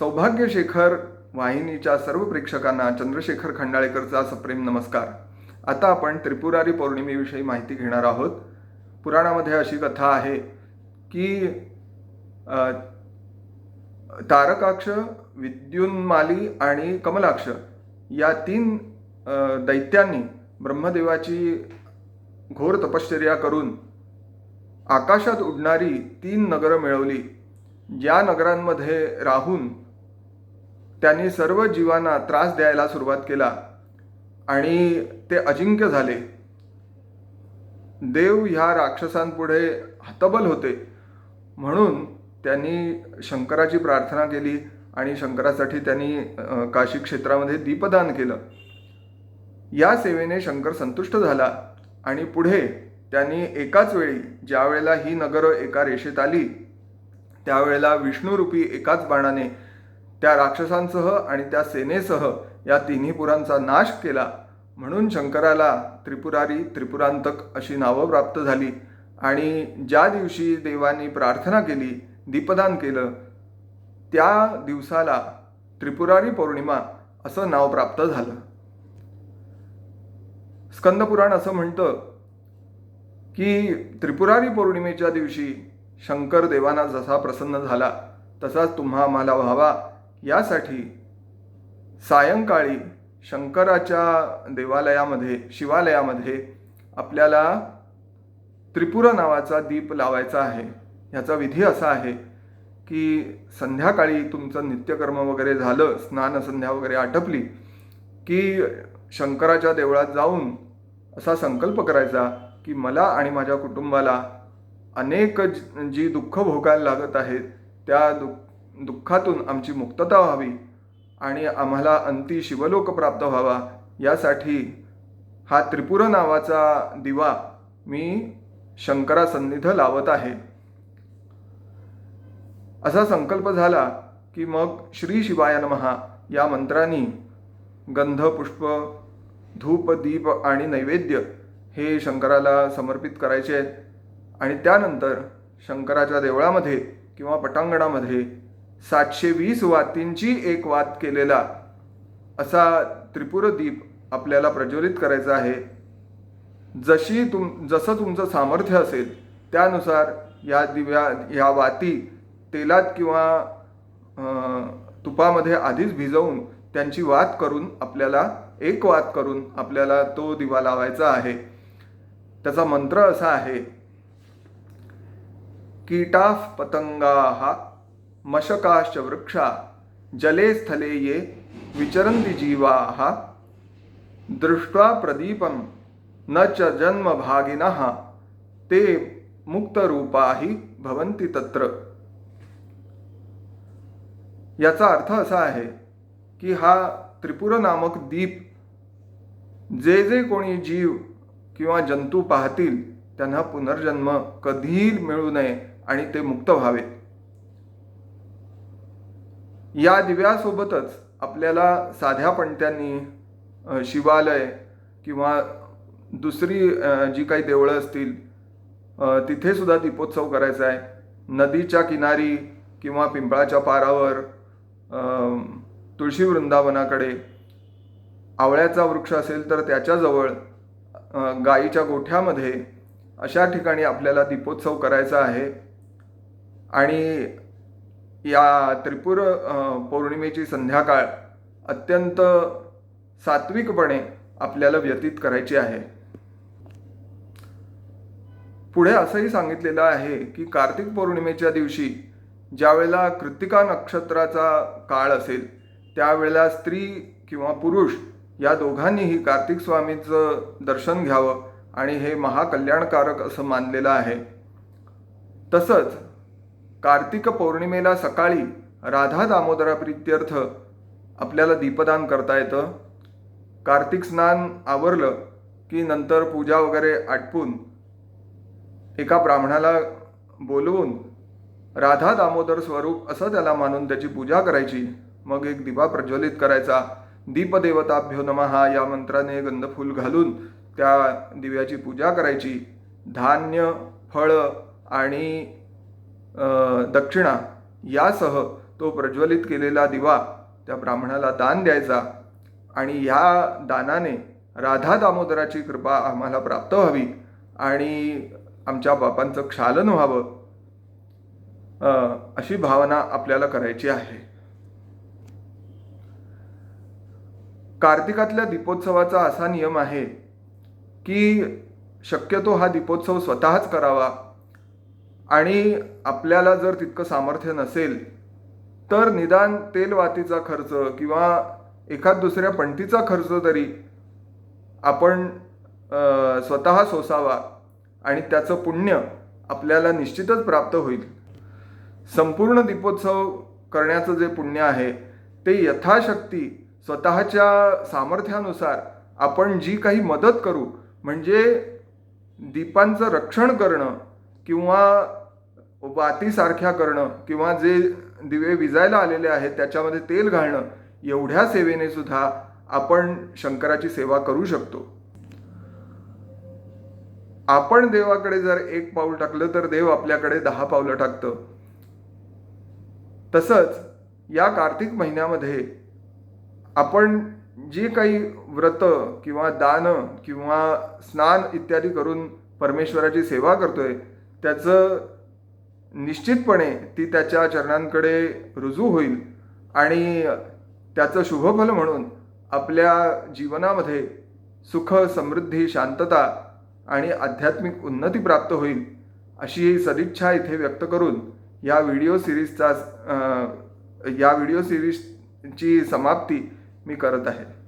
सौभाग्यशेखर वाहिनीच्या सर्व प्रेक्षकांना चंद्रशेखर खंडाळेकरचा सप्रेम नमस्कार. आता आपण त्रिपुरारी पौर्णिमेविषयी माहिती घेणार आहोत. पुराणामध्ये अशी कथा आहे की तारकाक्ष विद्युन्माली आणि कमलाक्ष या तीन दैत्यांनी ब्रह्मदेवाची घोर तपश्चर्या करून आकाशात उडणारी तीन नगरं मिळवली. ज्या नगरांमध्ये राहून त्यांनी सर्व जीवांना त्रास द्यायला सुरुवात केला आणि ते अजिंक्य झाले. देव ह्या राक्षसांपुढे हतबल होते. म्हणून त्यांनी शंकराची प्रार्थना केली आणि शंकरासाठी त्यांनी काशी क्षेत्रामध्ये दीपदान केलं. या सेवेने शंकर संतुष्ट झाला आणि पुढे त्यांनी एकाच वेळी ज्यावेळेला ही नगरं एका रेषेत आली त्यावेळेला विष्णुरूपी एकाच बाणाने त्या राक्षसांसह आणि त्या सेनेसह या तिन्ही पुरांचा नाश केला. म्हणून शंकराला त्रिपुरारी त्रिपुरांतक अशी नावं प्राप्त झाली आणि ज्या दिवशी देवांनी प्रार्थना केली दीपदान केलं त्या दिवसाला त्रिपुरारी पौर्णिमा असं नाव प्राप्त झालं. स्कंदपुराण असं म्हणतं की त्रिपुरारी पौर्णिमेच्या दिवशी शंकर देवांना जसा प्रसन्न झाला तसाच तुम्हा आम्हाला व्हावा. यासाठी सायंकाळी शंकराच्या देवालयामध्ये शिवालयामध्ये आपल्याला त्रिपुरा नावाचा दीप लावायचा आहे. ह्याचा विधी असा आहे की संध्याकाळी तुमचं नित्यकर्म वगैरे झालं स्नान संध्या वगैरे आटपली की शंकराच्या देवळात जाऊन असा संकल्प करायचा की मला आणि माझ्या कुटुंबाला अनेक ज- जी दुःख भोगायला लागत आहेत त्या दुःख दुःखातून आमची मुक्तता व्हावी आणि आम्हाला अंती शिवलोक प्राप्त व्हावा यासाठी हा त्रिपुर नावाचा दिवा मी शंकरासन्निध लावत आहे. असा संकल्प झाला की मग श्री शिवाय महा या मंत्रांनी गंध पुष्प धूप दीप आणि नैवेद्य हे शंकराला समर्पित करायचे आहेत. आणि त्यानंतर शंकराच्या देवळामध्ये किंवा पटांगणामध्ये सातशे वीस वातींची एक वात केलेला असा त्रिपुर दीप आपल्याला प्रज्वलित करायचा आहे. जशी तुम जसं तुमचं सामर्थ्य असेल त्यानुसार या दिव्या या वाती तेलात किंवा तुपामध्ये आधीच भिजवून त्यांची वात करून आपल्याला एक वात करून आपल्याला तो दिवा लावायचा आहे. त्याचा मंत्र असा आहे कीटाफ पतंगा हा मशकाश्च वृक्षा जले स्थले ये विचरन्ति जीवाः। दृष्ट्वा प्रदीपं न च जन्मभागिनः ते मुक्तरूपाहि भवन्ति तत्र। याचा अर्थ असा आहे की हा त्रिपुर नामक दीप जे जे कोणी जीव किंवा जंतू पाहतील त्यांना पुनर्जन्म कधीही मिळू नये आणि ते मुक्त व्हावे या दिव्यासोबतच आपल्याला साध्या पणत्यांनी शिवालय किंवा दुसरी जी काही देवळं असतील तिथेसुद्धा तिथे सुद्धा दीपोत्सव करायचा आहे. नदीच्या किनारी किंवा पिंपळाच्या पारावर तुळशी वृंदावनाकडे आवळ्याचा वृक्ष असेल तर त्याच्याजवळ गाईच्या गोठ्यामध्ये अशा ठिकाणी आपल्याला दीपोत्सव करायचा आहे. आणि या त्रिपुर पौर्णिमेची संध्याकाळ अत्यंत सात्विकपणे आपल्याला व्यतीत करायची आहे. पुढे असंही सांगितलेलं आहे की कार्तिक पौर्णिमेच्या दिवशी ज्यावेळेला कृतिका नक्षत्राचा काळ असेल त्यावेळेला स्त्री किंवा पुरुष या दोघांनीही कार्तिक स्वामीचं दर्शन घ्यावं आणि हे महाकल्याणकारक असं मानलेलं आहे. तसंच कार्तिक पौर्णिमेला सकाळी राधा दामोदरा प्रित्यर्थ आपल्याला दीपदान करता येतं. कार्तिक स्नान आवरलं की नंतर पूजा वगैरे आटपून एका ब्राह्मणाला बोलवून राधा दामोदर स्वरूप असं त्याला मानून त्याची पूजा करायची. मग एक दिवा प्रज्वलित करायचा. दीपदेवताभ्यो नमहा या मंत्राने गंधफूल घालून त्या दिव्याची पूजा करायची. धान्य फळं आणि दक्षिणा यासह तो प्रज्वलित केलेला दिवा त्या ब्राह्मणाला दान द्यायचा आणि ह्या दानाने राधा दामोदराची कृपा आम्हाला प्राप्त व्हावी आणि आमच्या बापांचं क्षालन व्हावं अशी भावना आपल्याला करायची आहे. कार्तिकातल्या दीपोत्सवाचा असा नियम आहे की शक्यतो हा दीपोत्सव स्वतःच करावा. आणि आपल्याला जर तितकं सामर्थ्य नसेल तर निदान तेलवातीचा खर्च किंवा एखाद दुसऱ्या पणतीचा खर्च तरी आपण स्वतः सोसावा आणि त्याचं पुण्य आपल्याला निश्चितच प्राप्त होईल. संपूर्ण दीपोत्सव करण्याचं जे पुण्य आहे ते यथाशक्ती स्वतःच्या सामर्थ्यानुसार आपण जी काही मदत करू म्हणजे दीपांचं रक्षण करणं किंवा वातीसारख्या करणं किंवा जे दिवे विजायला आलेले आहेत त्याच्यामध्ये तेल घालणं एवढ्या सेवेने सुद्धा आपण शंकराची सेवा करू शकतो. आपण देवाकडे जर एक पाऊल टाकलं तर देव आपल्याकडे दहा पावलं टाकतं. तसंच या कार्तिक महिन्यामध्ये आपण जे काही व्रत किंवा दान किंवा स्नान इत्यादी करून परमेश्वराची सेवा करतोय त्याचं निश्चितपणे ती त्याच्या चरणांकडे रुजू होईल आणि त्याचं शुभफल म्हणून आपल्या जीवनामध्ये सुख समृद्धी शांतता आणि आध्यात्मिक उन्नती प्राप्त होईल अशी सदिच्छा इथे व्यक्त करून या व्हिडिओ सिरीजचा या व्हिडिओ सिरीजची समाप्ती मी करत आहे.